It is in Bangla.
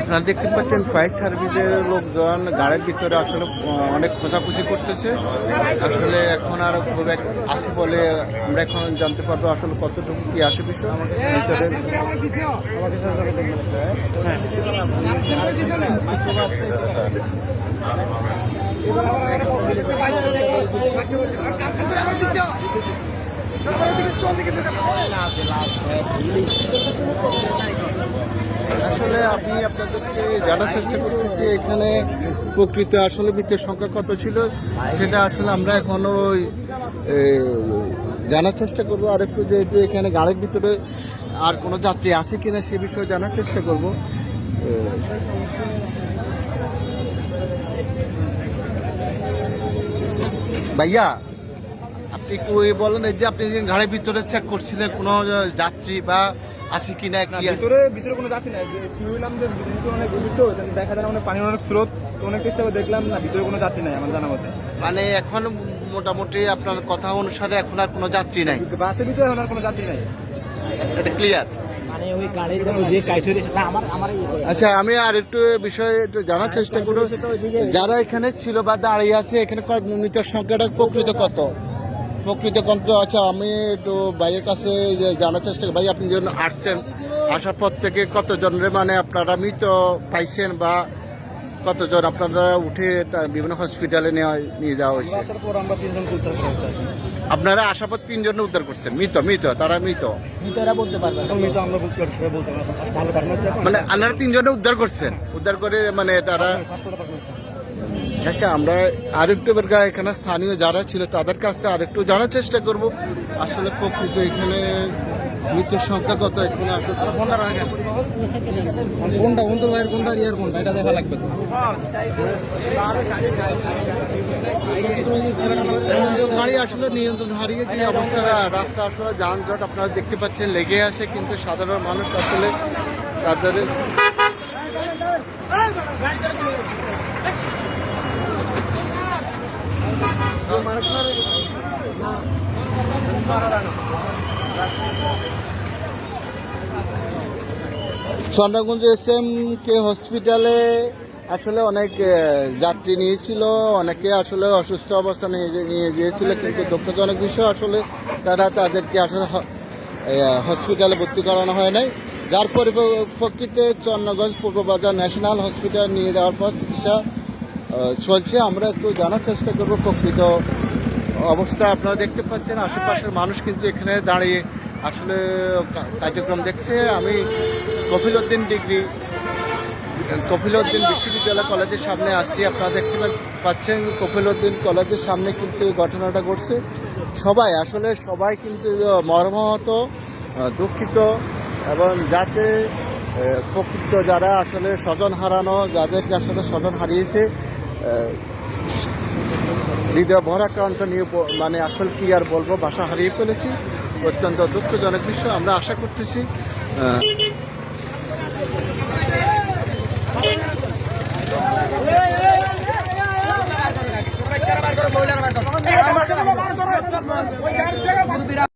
আপনারা দেখতে পাচ্ছেন ফায়ার সার্ভিসের লোকজন গাড়ির ভিতরে আসলে অনেক খোঁজাখুঁজি করতেছে। আসলে এখন আর খুব এক আছে বলে আমরা এখন জানতে পারব আসলে কতটুকু কি আসে বিষয়। ভিতরে আসলে আমি আপনাদেরকে জানার চেষ্টা করতেছি এখানে প্রকৃত আসলে মৃতের সংখ্যা কত ছিল সেটা আসলে আমরা এখনও ওই, জানার চেষ্টা করব। আর একটু যেহেতু এখানে গাড়ির ভিতরে আর কোনো যাত্রী আছে কিনা সে বিষয়ে জানার চেষ্টা করব। ভাইয়া একটু ওই বলেন এই যে আপনি যে গাড়ির ভিতরে চেক করছিলেন কোনো যাত্রী বা আছে কিনা না, কি? ভিতরে ভিতরে কোনো যাত্রী নাই। শুনলাম যে ভিতরে অনেক গভীর তো দেখা যায় অনেক পানির অনেক স্রোত তো অনেক চেষ্টা করে দেখলাম না ভিতরে কোনো যাত্রী নাই আমার জানা মতে। মানে এখন মোটামুটি আপনার কথা অনুসারে এখন আর কোনো যাত্রী নাই? বাসের ভিতরে এখন আর কোনো যাত্রী নাই। এটা ক্লিয়ার মানে এই আচ্ছা আমি আর একটু বিষয়ে একটু জানার চেষ্টা করব। যারা এখানে ছিল বা দাঁড়িয়ে আছে এখানে কয় মৃতের সংখ্যাটা প্রকৃত কত? প্রকৃত কত আচ্ছা আমি একটু ভাইয়ের কাছে জানার চেষ্টা করি ভাই আপনি যখন আসছেন আসার পর থেকে কতজনের মানে আপনারা মৃত পাইছেন বা কতজন আপনারা উঠে তা বিভিন্ন হসপিটালে নেওয়া নিয়ে যাওয়া হয়েছে আপনারা আসার পর তিনজন উদ্ধার করছেন মৃত মৃত তারা মৃত মানে আপনারা তিনজনে উদ্ধার করছেন উদ্ধার করে মানে তারা আচ্ছা আমরা আরেকটু এবার গা- এখানে স্থানীয় যারা ছিল তাদের কাছে আরেকটু জানার চেষ্টা করব। আসলে প্রকৃত এখানে মৃতের সংখ্যা কত? এখানে আসলে কোনটা অন্তর ভাইয়ের কোনটা ইয়ার কোনটা? এটা দেখা লাগবে গাড়ি আসলে নিয়ন্ত্রণ হারিয়ে যে অবস্থাটা রাস্তা আসলে যানজট আপনারা দেখতে পাচ্ছেন, লেগে আছে, কিন্তু সাধারণ মানুষ আসলে তাদের চন্দ্রগঞ্জ এস এম কে হসপিটালে আসলে অনেক যাত্রী নিয়েছিল, অনেকে আসলে অসুস্থ অবস্থা নিয়ে গিয়েছিল, কিন্তু দুঃখজনক বিষয় আসলে তারা তাদেরকে আসলে হসপিটালে ভর্তি করানো হয় নাই। যার পরিপ্রেক্ষিতে চন্দ্রগঞ্জ পূর্ববাজার ন্যাশনাল হসপিটাল নিয়ে যাওয়ার পর চিকিৎসা চলছে। আমরা একটু জানার চেষ্টা করব প্রকৃত অবস্থা আপনারা দেখতে পাচ্ছেন, আশেপাশের মানুষ কিন্তু এখানে দাঁড়িয়ে আসলে কার্যক্রম দেখছে। আমি কপিল উদ্দিন ডিগ্রি কপিল উদ্দিন বিশ্ববিদ্যালয় কলেজের সামনে আসছি আপনারা দেখতে পাচ্ছেন কপিল উদ্দিন কলেজের সামনে কিন্তু এই ঘটনাটা ঘটছে। সবাই, আসলে সবাই কিন্তু মর্মাহত দুঃখিত এবং যাতে প্রকৃত যারা আসলে স্বজন হারানো, যাদেরকে আসলে স্বজন হারিয়েছে হৃদয় ভরাক্রান্ত নিয়ে মানে আসল কি আর বলব বাসা হারিয়ে ফেলেছি। অত্যন্ত দুঃখজনক বিষয়। আমরা আশা করতেছি